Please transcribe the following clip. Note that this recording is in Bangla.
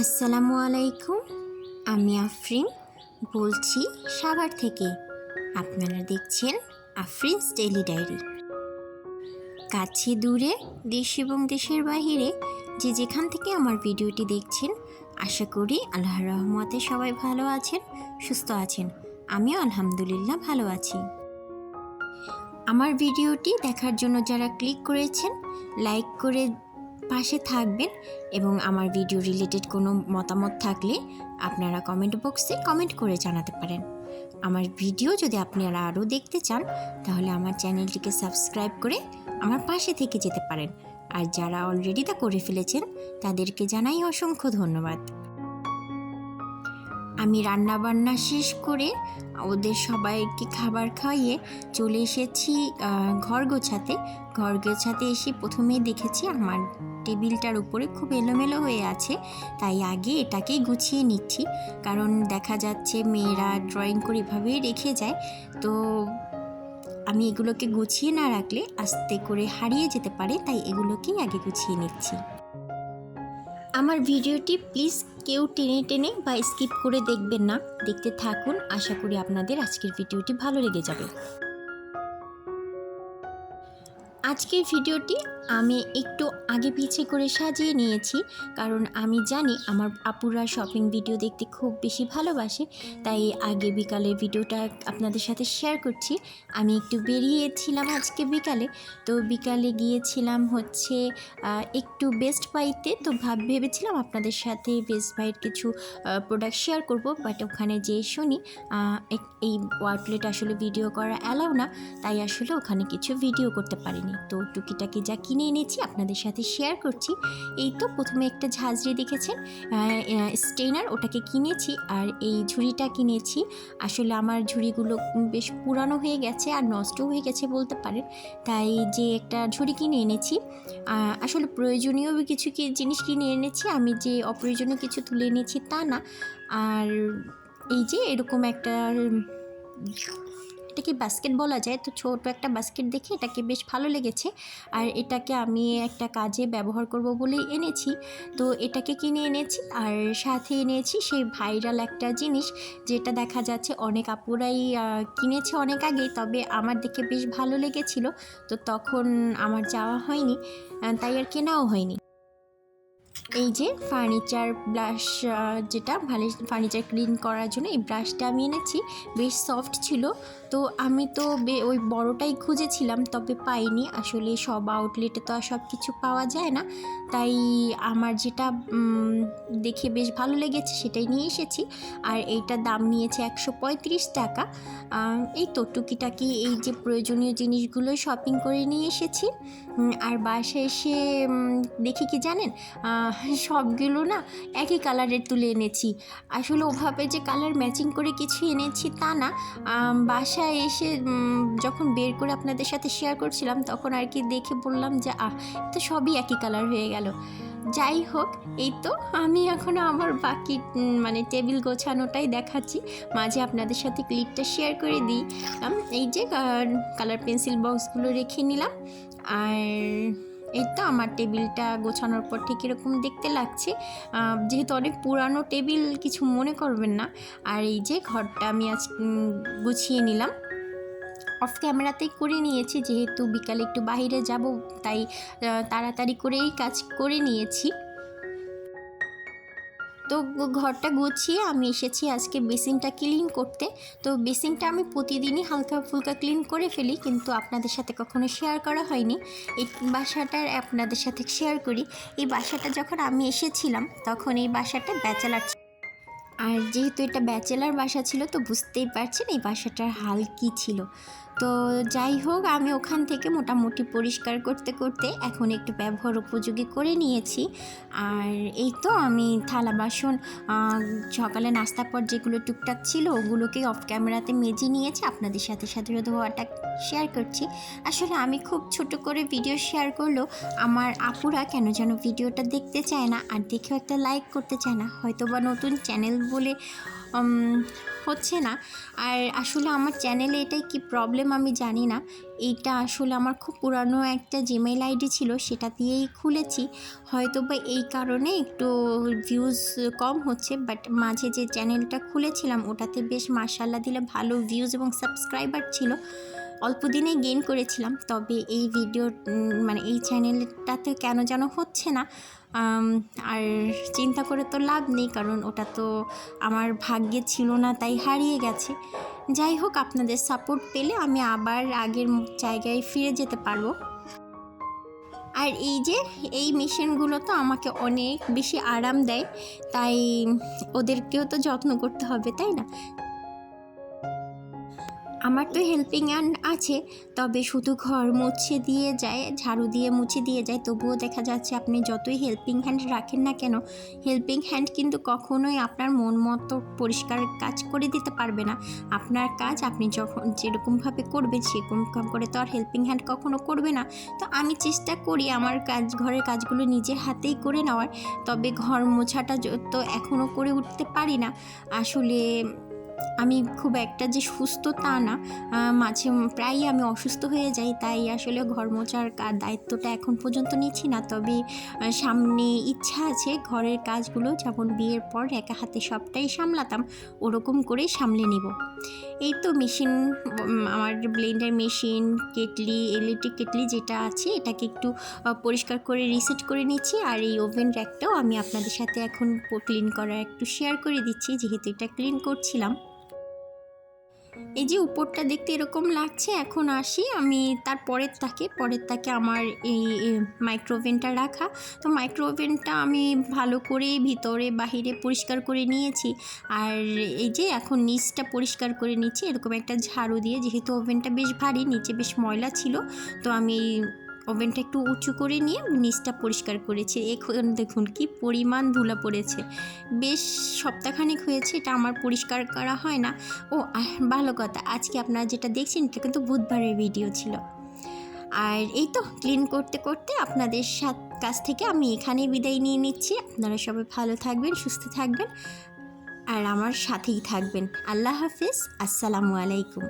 আসসালামু আলাইকুম, আমি আফরিন বলছি সাভার থেকে। আপনারা দেখছেন আফরিনস ডেইলি ডায়েরি। কাছে দূরে দেশ এবং দেশের বাহিরে যে যেখান থেকে আমার ভিডিওটি দেখছেন, আশা করি আল্লাহর রহমতে সবাই ভালো আছেন, সুস্থ আছেন। আমিও আলহামদুলিল্লাহ ভালো আছি। আমার ভিডিওটি দেখার জন্য যারা ক্লিক করেছেন, লাইক করে পাশে থাকবেন এবং আমার ভিডিও রিলেটেড কোনো মতামত থাকলে আপনারা কমেন্ট বক্সে কমেন্ট করে জানাতে পারেন। আমার ভিডিও যদি আপনারা আরও দেখতে চান, তাহলে আমার চ্যানেলটিকে সাবস্ক্রাইব করে আমার পাশে থেকে যেতে পারেন। আর যারা অলরেডি তা করে ফেলেছেন, তাদেরকে জানাই অসংখ্য ধন্যবাদ। আমি রান্না বান্না শেষ করে ওদের সবাইকে খাবার খাইয়ে চলে এসেছি ঘর গোছাতে। ঘর গোছাতে এসে প্রথমেই দেখেছি আমার টেবিলটার উপরে খুব এলোমেলো হয়ে আছে, তাই আগে এটাকেই গুছিয়ে নিচ্ছি। কারণ দেখা যাচ্ছে মেয়েরা ড্রয়িং করে এভাবেই রেখে যায়। তো আমি এগুলোকে গুছিয়ে না রাখলে আস্তে করে হারিয়ে যেতে পারে, তাই এগুলোকেই আগে গুছিয়ে নিচ্ছি। আমার ভিডিওটি প্লিজ কেউ টেনে টেনে বা স্কিপ করে দেখবেন না। দেখতে থাকুন। আশা করি আপনাদের আজকের ভিডিওটি ভালো লেগে যাবে। আজকের ভিডিওটি আমি একটু আগে পিছে করে সাজিয়ে নিয়েছি, কারণ আমি জানি আমার আপুরা শপিং ভিডিও দেখতে খুব বেশি ভালোবাসে, তাই আগে বিকালে ভিডিওটা আপনাদের সাথে শেয়ার করছি। আমি একটু বেরিয়েছিলাম আজকে বিকালে, তো বিকালে গিয়েছিলাম হচ্ছে একটু বেস্ট বাইতে তো ভাব, ভেবেছিলাম আপনাদের সাথে বেস্ট বাইয়ের কিছু প্রোডাক্ট শেয়ার করব বাট ওখানে যে শুনি এই ওয়ার্কলেট আসলে ভিডিও করা অ্যালাউ না, তাই আসলে ওখানে কিছু ভিডিও করতে পারিনি। তো টুকিটাকি যা কিনে এনেছি, আপনাদের সাথে শেয়ার করছি। এই তো প্রথমে একটা ঝাঁঝরি দেখেছেন? স্টেনার ওটাকে কিনেছি আর এই ঝুড়িটা কিনেছি। আসলে আমার ঝুড়িগুলো বেশ পুরানো হয়ে গেছে আর নষ্ট হয়ে গেছে বলতে পারেন। তাই যে একটা ঝুড়ি কিনে এনেছি। আসলে প্রয়োজনীয় কিছু কি জিনিস কিনে এনেছি? আমি যে অপ্রয়োজনীয় কিছু তুলে এনেছি তা না। আর এই যে এরকম একটা এটাকে বাস্কেট বলা যায়? তো ছোট একটা বাস্কেট দেখে এটাকে বেশ ভালো লেগেছে। আর এটাকে আমি একটা কাজে ব্যবহার করব বলেই এনেছি। তো এটাকে কিনে এনেছি আর সাথে এনেছি সেই ভাইরাল একটা জিনিস যেটা দেখা যাচ্ছে অনেক আপুরাই কিনেছে অনেক আগেই তবে আমার দেখে বেশ ভালো লেগেছিল। তো তখন আমার যাওয়া হয়নি তাই আর কেনাও হয়নি। এই যে ফার্নিচার ব্রাশ যেটা ভালো ফার্নিচার ক্লিন করার জন্য এই ব্রাশটা আমি এনেছি। বেশ সফট ছিল। তো আমি তো ওই বড়টাই খুঁজেছিলাম, তবে পাইনি। আসলে সব আউটলেটে তো আর সব কিছু পাওয়া যায় না। তাই আমার যেটা দেখে বেশ ভালো লেগেছে সেটাই নিয়ে এসেছি। আর এইটার দাম নিয়েছে একশো পঁয়ত্রিশ টাকা। এই তো টুকিটাকি এই যে প্রয়োজনীয় জিনিসগুলো শপিং করে নিয়ে এসেছি। আর বাসায় এসে দেখি কি জানেন? সবগুলো না একই কালারের তুলে এনেছি। আসলে ওভাবে যে কালার ম্যাচিং করে কিছু এনেছি তা না। বাসায় এসে যখন বের করে আপনাদের সাথে শেয়ার করছিলাম, তখন আর কি দেখে বললাম যে, আহ তো সবই একই কালার হয়ে গেল। যাই হোক, এই তো আমি এখনও আমার বাকি মানে টেবিল গোছানোটাই দেখাচ্ছি। মাঝে আপনাদের সাথে ক্লিপটা শেয়ার করে দিই। এই যে কালার পেন্সিল বক্সগুলো রেখে নিলাম। আর এই তো আমার টেবিলটা গোছানোর পর ঠিক এরকম দেখতে লাগছে। যেহেতু অনেক পুরানো টেবিল, কিছু মনে করবেন না। আর এই যে ঘরটা আমি আজ গুছিয়ে নিলাম। অফ ক্যামেরাতেই করে নিয়েছি, যেহেতু বিকালে একটু বাইরে যাব, তাই তাড়াতাড়ি করেই কাজ করে নিয়েছি। তো ঘরটা গুছিয়ে আমি এসেছি আজকে বেসিনটা ক্লিন করতে। তো বেসিনটা আমি প্রতিদিনই হালকা ফুলকা ক্লিন করে ফেলি, কিন্তু আপনাদের সাথে কখনো শেয়ার করা হয়নি। এই বাসাটার আপনাদের সাথে শেয়ার করি। এই বাসাটা যখন আমি এসেছিলাম, তখন এই বাসাটা ব্যাচেলার আর যেহেতু এটা ব্যাচেলার বাসা ছিল, তো বুঝতেই পারছেন এই বাসাটার হাল কী ছিল। তো যাই হোক, আমি ওখান থেকে মোটামুটি পরিষ্কার করতে করতে এখন একটু ব্যবহার উপযোগী করে নিয়েছি। আর এই তো আমি থালা বাসন সকালে নাস্তার পর যেগুলো টুকটাক ছিল ওগুলোকে অফ ক্যামেরাতে মেজে নিয়েছি। আপনাদের সাথে সাথে ধোয়াটা শেয়ার করছি। আসলে আমি খুব ছোট করে ভিডিও শেয়ার করলেও আমার আপুরা কেন যেন ভিডিওটা দেখতে চায় না আর দেখেও একটা লাইক করতে চায় না। হয়তো বা নতুন চ্যানেল বলে হচ্ছে না। আর আসলে আমার চ্যানেলে এটাই কি প্রবলেম আমি জানি না। এইটা আসলে আমার খুব পুরানো একটা জিমেইল আইডি ছিল, সেটা দিয়েই খুলেছি। হয়তো বা এই কারণে একটু ভিউজ কম হচ্ছে বাট মাঝে যে চ্যানেলটা খুলেছিলাম, ওটাতে বেশ মার্শাল্লা দিলে ভালো ভিউজ এবং সাবস্ক্রাইবার ছিল। অল্প দিনেই গেইন করেছিলাম। তবে এই ভিডিও মানে এই চ্যানেলটাতে কেন যেন হচ্ছে না। আর চিন্তা করে তো লাভ নেই, কারণ ওটা তো আমার ভাগ্যে ছিল না, তাই হারিয়ে গেছে। যাই হোক, আপনাদের সাপোর্ট পেলে আমি আবার আগের জায়গায় ফিরে যেতে পারব। আর এই যে, এই মেশিনগুলো তো আমাকে অনেক বেশি আরাম দেয়। তাই ওদেরকেও তো যত্ন করতে হবে, তাই না? আমার তো হেল্পিং হ্যান্ড আছে, তবে শুধু ঘর মুছে দিয়ে যায়, ঝাড়ু দিয়ে মুছে দিয়ে যায়। তবুও দেখা যাচ্ছে আপনি যতই হেল্পিং হ্যান্ড রাখেন না কেন হেল্পিং হ্যান্ড কিন্তু কখনোই আপনার মন মতো পরিষ্কার কাজ করে দিতে পারবে না। আপনার কাজ আপনি যখন যেরকমভাবে করবেন সেরকম কাম করে তো আর হেল্পিং হ্যান্ড কখনো করবে না। তো আমি চেষ্টা করি আমার কাজ, ঘরের কাজগুলো নিজের হাতেই করে নেওয়ার, তবে ঘর মোছাটা তো এখনও করে উঠতে পারি না। আসলে আমি খুব একটা যে সুস্থ তা না। মাঝে প্রায়ই আমি অসুস্থ হয়ে যাই, তাই আসলে ঘর মোছার কা- দায়িত্বটা এখন পর্যন্ত নিচ্ছি না। তবে সামনে ইচ্ছা আছে ঘরের কাজগুলো যেমন বিয়ের পর একা হাতে সবটাই সামলাতাম, ওরকম করে সামলে নিব। এই তো মেশিন আমার blender machine, kettle electric kettle যেটা আছে, এটাকে একটু পরিষ্কার করে রিসেট করে নিচ্ছি। আর এই ওভেন র্যাকটাও আমি আপনাদের সাথে এখন ক্লিন করার একটু শেয়ার করে দিচ্ছি, যেহেতু এটা ক্লিন করছিলাম। এই যে উপরটা দেখতে এরকম লাগছে, এখন আসি। আমি তার পরের তাকে পরের তাকে আমার এই মাইক্রোওভেনটা রাখা। তো মাইক্রোওভেনটা আমি ভালো করে ভিতরে, বাহিরে পরিষ্কার করে নিয়েছি। আর এই যে এখন নিচটা পরিষ্কার করে নিচ্ছি, এরকম একটা ঝাড়ু দিয়ে। যেহেতু ওভেনটা বেশ ভারী, নিচে বেশ ময়লা ছিল, তো আমি ওভেনটা একটু উঁচু করে নিয়ে নিচটা পরিষ্কার করেছি। এখন দেখুন কি পরিমাণ ধুলা পড়েছে। বেশ সপ্তাহখানেক হয়েছে, এটা আমার পরিষ্কার করা হয় না। ও ভালো কথা। আজকে আপনারা যেটা দেখছেন, এটা কিন্তু বুধবারের ভিডিও ছিল। আর এই তো ক্লিন করতে করতে আপনাদের সাথ কাছ থেকে আমি এখানেই বিদায় নিয়ে নিচ্ছি। আপনারা সবাই ভালো থাকবেন, সুস্থ থাকবেন, আর আমার সাথেই থাকবেন। আল্লাহ হাফিজ, আসসালামু আলাইকুম।